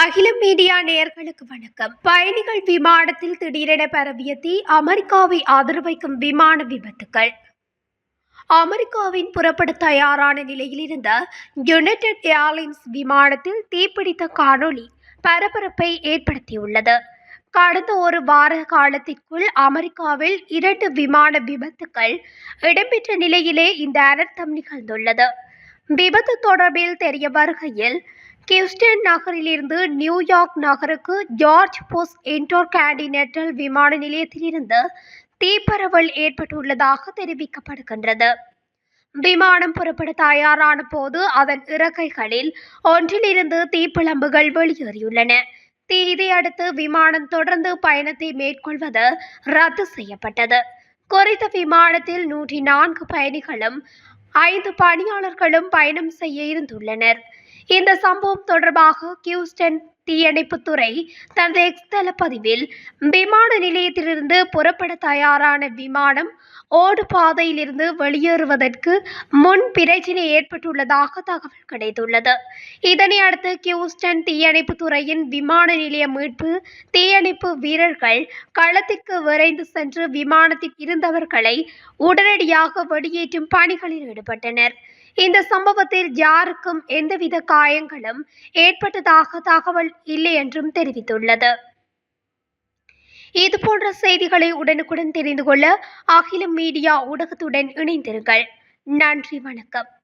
அகிலம் மீடியா நேயர்களுக்கு வணக்கம். பயணிகள் விமானத்தில் திடீரென பரவிய தீ அமெரிக்காவை ஆதரவைக்கும் விமான விபத்துக்கள். அமெரிக்காவின் புறப்பட தயாரான நிலையில் இருந்த யுனைடெட் ஏர்லைன்ஸ் விமானத்தில் தீப்பிடித்த காணொளி பரபரப்பை ஏற்படுத்தியுள்ளது. கடந்த ஒரு வார காலத்திற்குள் அமெரிக்காவில் இரண்டு விமான விபத்துக்கள் இடம்பெற்ற நிலையிலே இந்த அனர்த்தம் நிகழ்ந்துள்ளது. விபத்து தொடர்பில் தெரிய வருகையில் கியூஸ்டன் நகரிலிருந்து நியூயார்க் நகருக்கு ஜார்ஜ் போஸ் இன்டர்காண்டினென்டல் விமான நிலையத்திலிருந்து தீப்பரவல் ஏற்பட்டுள்ளதாக தெரிவிக்கப்படுகின்றது. விமானம் புறப்பட தயாரான போது அதன் இறக்கைகளில் ஒன்றிலிருந்து தீப்பிழம்புகள் வெளியேறியுள்ளன. தீ இதையடுத்து விமானம் தொடர்ந்து பயணத்தை மேற்கொள்வது ரத்து செய்யப்பட்டது. குறித்த விமானத்தில் நூற்றி நான்கு பயணிகளும் ஐந்து பணியாளர்களும் பயணம் செய்ய இருந்துள்ளனர். இந்த சம்பவம் தொடர்பாக கியூஸ்டன் தீயணைப்புத்துறை தனது எக்ஸ்தல பதிவில் விமான நிலையத்திலிருந்து புறப்பட தயாரான விமானம் ஓடு பாதையிலிருந்து வெளியேறுவதற்கு முன் பிரச்சினை ஏற்பட்டுள்ளதாக தகவல் கிடைத்துள்ளது. இதனை அடுத்து கியூஸ்டன் தீயணைப்பு துறையின் விமான நிலைய மீட்பு தீயணைப்பு வீரர்கள் களத்திற்கு விரைந்து சென்று விமானத்தில் இருந்தவர்களை உடனடியாக வெளியேற்றும் பணிகளில் ஈடுபட்டனர். இந்த சம்பவத்தில் யாருக்கும் எந்தவித காயங்களும் ஏற்பட்டதாக தகவல் இல்லை என்றும் தெரிவித்துள்ளது. இதுபோன்ற செய்திகளை உடனுக்குடன் தெரிந்து கொள்ள அகில மீடியா ஊடகத்துடன் இணைந்திருங்கள். நன்றி வணக்கம்.